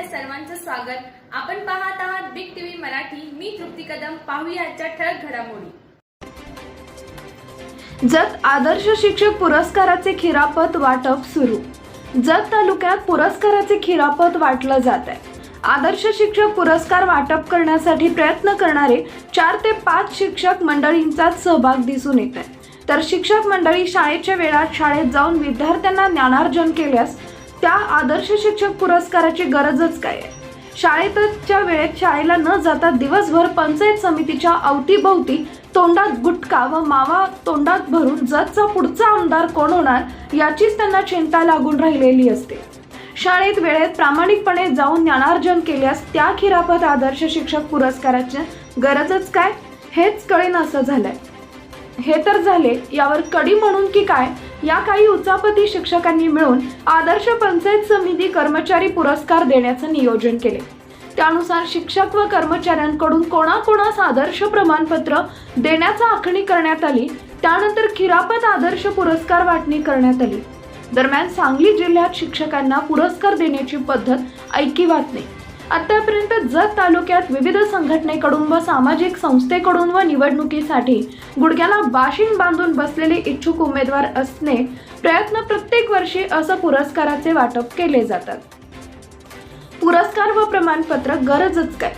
आपल्या सर्वांचं स्वागत. आपण पाहत आहात बिग टीव्ही मराठी. मी तृप्ती कदम. पाहूया आजच्या ठळक घडामोडी. जत आदर्श शिक्षक पुरस्काराचे खिरापत वाटप सुरू. जत तालुक्यात पुरस्काराचे खिरापत वाटलं जात आहे आदर्श शिक्षक पुरस्कार वाटप करण्यासाठी प्रयत्न करणारे चार ते पाच शिक्षक मंडळींचाच सहभाग दिसून येत आहे तर शिक्षक मंडळी शाळेच्या वेळात शाळेत जाऊन विद्यार्थ्यांना ज्ञानार्जन केल्यास त्या आदर्श शिक्षक पुरस्काराची गरजच काय? आहे शाळेतच्या वेळेत शाळेला न जाता दिवसभर पंचायत समितीच्या अवतीभोवती तोंडात गुटखा व मावा तोंडात भरून जतचा पुढचा आमदार कोण होणार याचीच त्यांना चिंता लागून राहिलेली असते. शाळेत वेळेत प्रामाणिकपणे जाऊन ज्ञानार्जन केल्यास त्या खिरापत आदर्श शिक्षक पुरस्काराची गरजच काय? हेच कळेन असं झालंय. हे तर झाले यावर कडी म्हणून की काय? या काही उचापती शिक्षकांनी मिळून आदर्श पंचायत समिती कर्मचारी पुरस्कार देण्याचं नियोजन केले. त्यानुसार शिक्षक व कर्मचाऱ्यांकडून कोणाकोणास आदर्श प्रमाणपत्र देण्याचा आखणी करण्यात आली. त्यानंतर खिरापत आदर्श पुरस्कार वाटणी करण्यात आली. दरम्यान सांगली जिल्ह्यात शिक्षकांना पुरस्कार देण्याची पद्धत ऐकिवात नाही आतापर्यंत जत तालुक्यात विविध संघटनेकडून व सामाजिक संस्थेकडून व निवडणुकीसाठी गुडघ्याला बाशिंग बांधून बसलेले इच्छुक उमेदवार असणे प्रयत्न प्रत्येक वर्षी असं पुरस्काराचे वाटप केले जातात. पुरस्कार व प्रमाणपत्र गरजच काय?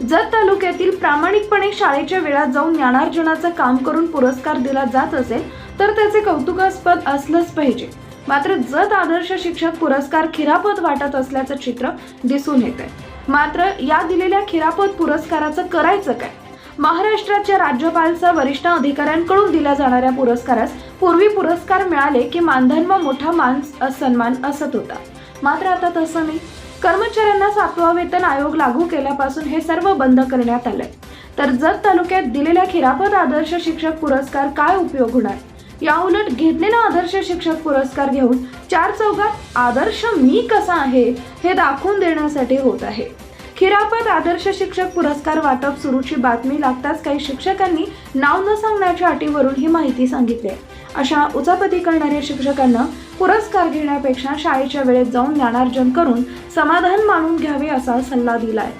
जत तालुक्यातील प्रामाणिकपणे शाळेच्या वेळात जाऊन ज्ञानार्जनाचं काम करून पुरस्कार दिला जात असेल तर त्याचे कौतुकास्पद असलंच पाहिजे. मात्र जत आदर्श शिक्षक पुरस्कार खिरापत वाटत असल्याचं चित्र दिसून येत आहे मात्र या दिलेल्या खिरापत पुरस्काराचं करायचं काय? महाराष्ट्राच्या राज्यपालचा वरिष्ठ अधिकाऱ्यांकडून दिल्या जाणाऱ्या पुरस्कारास पूर्वी पुरस्कार मिळाले की मानधन व मोठा मान सन्मान असत होता. मात्र आता तसं नाही. कर्मचाऱ्यांना सातवा वेतन आयोग लागू केल्यापासून हे सर्व बंद करण्यात आलंय. तर जत तालुक्यात दिलेल्या खिरापत आदर्श शिक्षक पुरस्कार काय उपयोग होणार? या उलट घेतलेला आदर्श शिक्षक पुरस्कार घेऊन चार चौघात आदर्श मी कसा आहे? हे दाखवून देण्यासाठी होत आहे. खिरापत आदर्श शिक्षक पुरस्कार वाटप सुरूची बातमी लागताच काही शिक्षकांनी नाव न सांगण्याच्या अटीवरून ही माहिती सांगितली आहे. अशा उचापती करणाऱ्या शिक्षकांना पुरस्कार घेण्यापेक्षा शाळेच्या वेळेत जाऊन ज्ञानार्जन करून समाधान मानून घ्यावे असा सल्ला दिलाय.